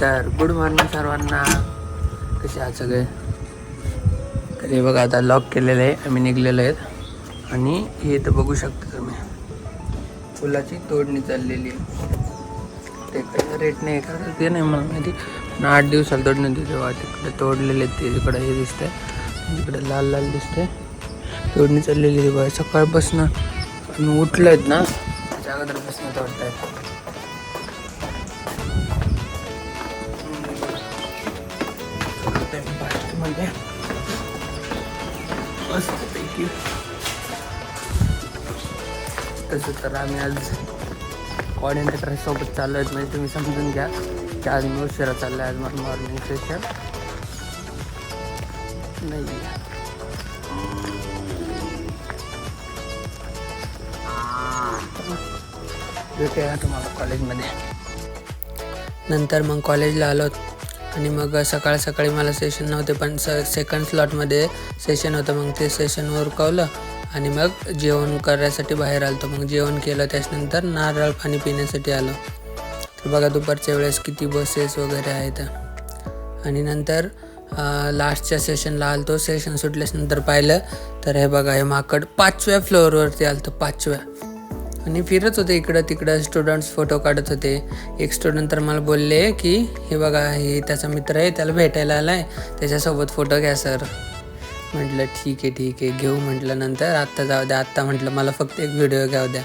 तर good morning सर्वांना. कसे आहात सगळे? तर हे बघा आता लॉक केलेलं आहे. आम्ही निघलेलो आहेत. आणि हे तर बघू शकता तुम्ही. फुलाची तोडणी चाललेली आहे. ते काही रेट नाही. का ते नाही मला माहिती. पण आठ दिवसाला तोडणी होती तेव्हा तिकडे तोडलेले आहेत ते. तिकडे हे दिसतंय. तिकडे लाल लाल दिसतंय. तोडणी चाललेली आहे. बघा सकाळपासून उठलं आहेत ना. त्याच्या अगोदरपासून तोडतायत. फास्टमध्ये मस्तपैकी तसं तर आम्ही आज कॉर्डिनेटर सोबत चाललो आहेत म्हणजे तुम्ही समजून घ्या की आज मी उशिरा चाललो आहे आज माझं मॉर्निंग सेशन नाही भेटूया तुम्हाला कॉलेजमध्ये नंतर मग कॉलेजला आलो आणि मग सकाळ सकाळी मला सेशन नव्हते पण स सेकंड स्लॉटमध्ये सेशन होतं. मग ते सेशनवर उरकवलं आणि मग जेवण करायसाठी बाहेर आलो मग जेवण केलं त्याच्यानंतर नारळ पाणी पिण्यासाठी आलो. तर बघा दुपारच्या वेळेस किती बसेस वगैरे आहेत. आणि नंतर लास्टच्या सेशनला आलतो. सेशन सुटल्यानंतर पाहिलं तर हे बघा हे माकड पाचव्या फ्लोअरवरती आलतं पाचव्या. आणि फिरत होते इकडं तिकडं. स्टुडंट्स फोटो काढत होते. एक स्टुडंट तर मला बोलले की हे बघा हे त्याचा मित्र आहे त्याला भेटायला आला आहे त्याच्यासोबत फोटो घ्या सर म्हटलं ठीक आहे ठीक आहे. घेऊ म्हटलं नंतर आत्ता जाऊ द्या आत्ता म्हटलं मला फक्त एक व्हिडिओ घ्याव द्या.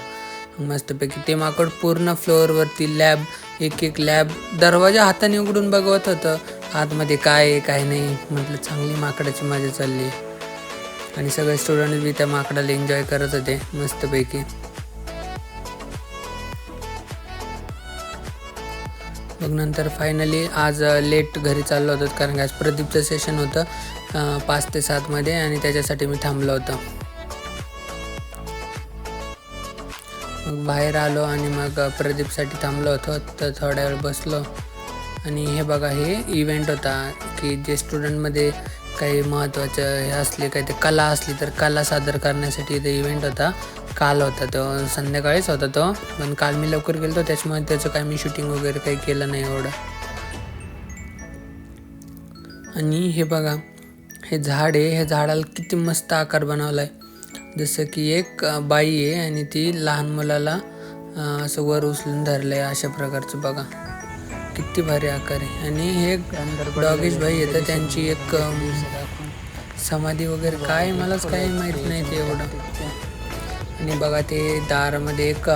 मस्तपैकी ते माकड पूर्ण फ्लोअरवरती लॅब एक एक लॅब दरवाजा हाताने उघडून बघवत होतं. आतमध्ये काय आहे काय नाही. म्हटलं चांगली माकडाची मजा चालली. आणि सगळे स्टुडंट बी त्या माकडाला एन्जॉय करत होते मस्तपैकी. मग नंतर फायनली आज लेट घरी चाललो होतो कारण की आज प्रदीपचं सेशन होतं पाच ते सातमध्ये आणि त्याच्यासाठी मी थांबलो होतो. मग बाहेर आलो आणि मग प्रदीपसाठी थांबलो होतो. तर थोड्या वेळ बसलो. आणि हे बघा हे इव्हेंट होता की जे स्टुडंटमध्ये काही महत्त्वाचं हे असले काही ते कला असली तर कला सादर करण्यासाठी ते इव्हेंट होता. काल होता तो संध्याकाळीच होता तो. पण काल मी लवकर गेलो त्याच्यामुळे त्याचं काही मी शूटिंग वगैरे काही केलं नाही एवढं. आणि हे बघा हे झाड आहे हे झाडाला किती मस्त आकार बनवला आहे जसं की एक बाई आहे आणि ती लहान मुलाला असं वर उचलून धरलं आहे अशा प्रकारचं बघा. किती भारी आकार आहे. आणि हे डॉगेश भाई येतं त्यांची एक समाधी वगैरे काय मलाच काही माहीत नाही ते एवढं. आणि बघा ते दारामध्ये एक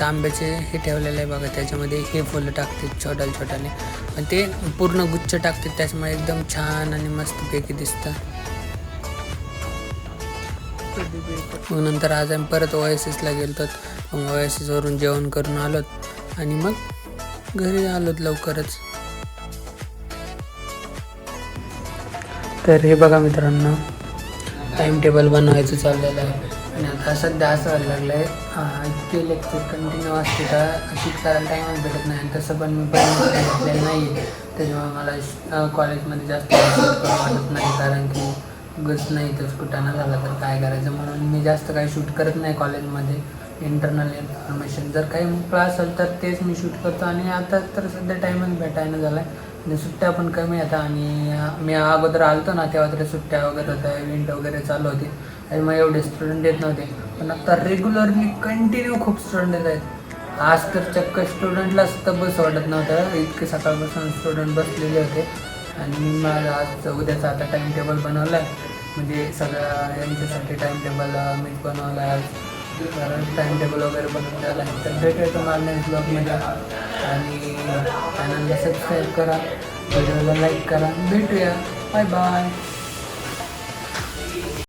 तांब्याचे हे ठेवलेलं आहे बघा त्याच्यामध्ये हे फुलं टाकतात छोट्या छोट्याने. आणि ते पूर्ण गुच्छ टाकतात त्याच्यामुळे एकदम छान आणि मस्तपैकी दिसतं. मग नंतर आज आम्ही परत ओ एस एसला गेलो मग ओ एस जेवण करून आलोत. आणि मग घरी आलोत लवकरच. तर हे बघा मित्रांनो टाईम टेबल बनवायचं चाललेलं आहे. आणि आता सध्या असं व्हायला लागलं आहे इतके लेक्चर कंटिन्यू असते का शिक्षकाला टाईमच भेटत नाही. आणि तसं पण मी पण घेतलेलं नाही आहे त्याच्यामुळे मला कॉलेजमध्ये जास्त वाटत नाही. कारण की उगच नाही तर कुठाना झाला तर काय करायचं? म्हणून मी जास्त काही शूट करत नाही कॉलेजमध्ये इंटरनल इन्फॉर्मेशन जर काही मोकळा असेल तर तेच मी शूट करतो. आणि आता तर सध्या टाईमच भेटायला झाला आहे आणि सुट्ट्या पण कमी आता आणि मी अगोदर आलतो ना तेव्हा तरी सुट्ट्या वगैरे होत्या. इव्हेंट वगैरे चालू होती. आणि मग एवढे स्टुडंट येत नव्हते. पण आता रेग्युलरली कंटिन्यू खूप स्टुडंट येत आहेत. आज तर चक्क स्टुडंटला सुद्धा बस वाटत नव्हतं. इतके सकाळपासून स्टुडंट बसलेले होते. आणि मी माझं आज उद्याचा आता टाईम टेबल बनवला आहे म्हणजे सगळ्या यांच्यासाठी टाईम टेबल मी बनवला आहे कारण टाईम टेबल वगैरे बनवून द्यायला आहे तर भेटेल तुम्हाला नेक्स्ट ब्लॉगमध्ये आणि चॅनलला सबस्क्राईब करा व्हिडिओला लाईक करा. भेटूया. Bye bye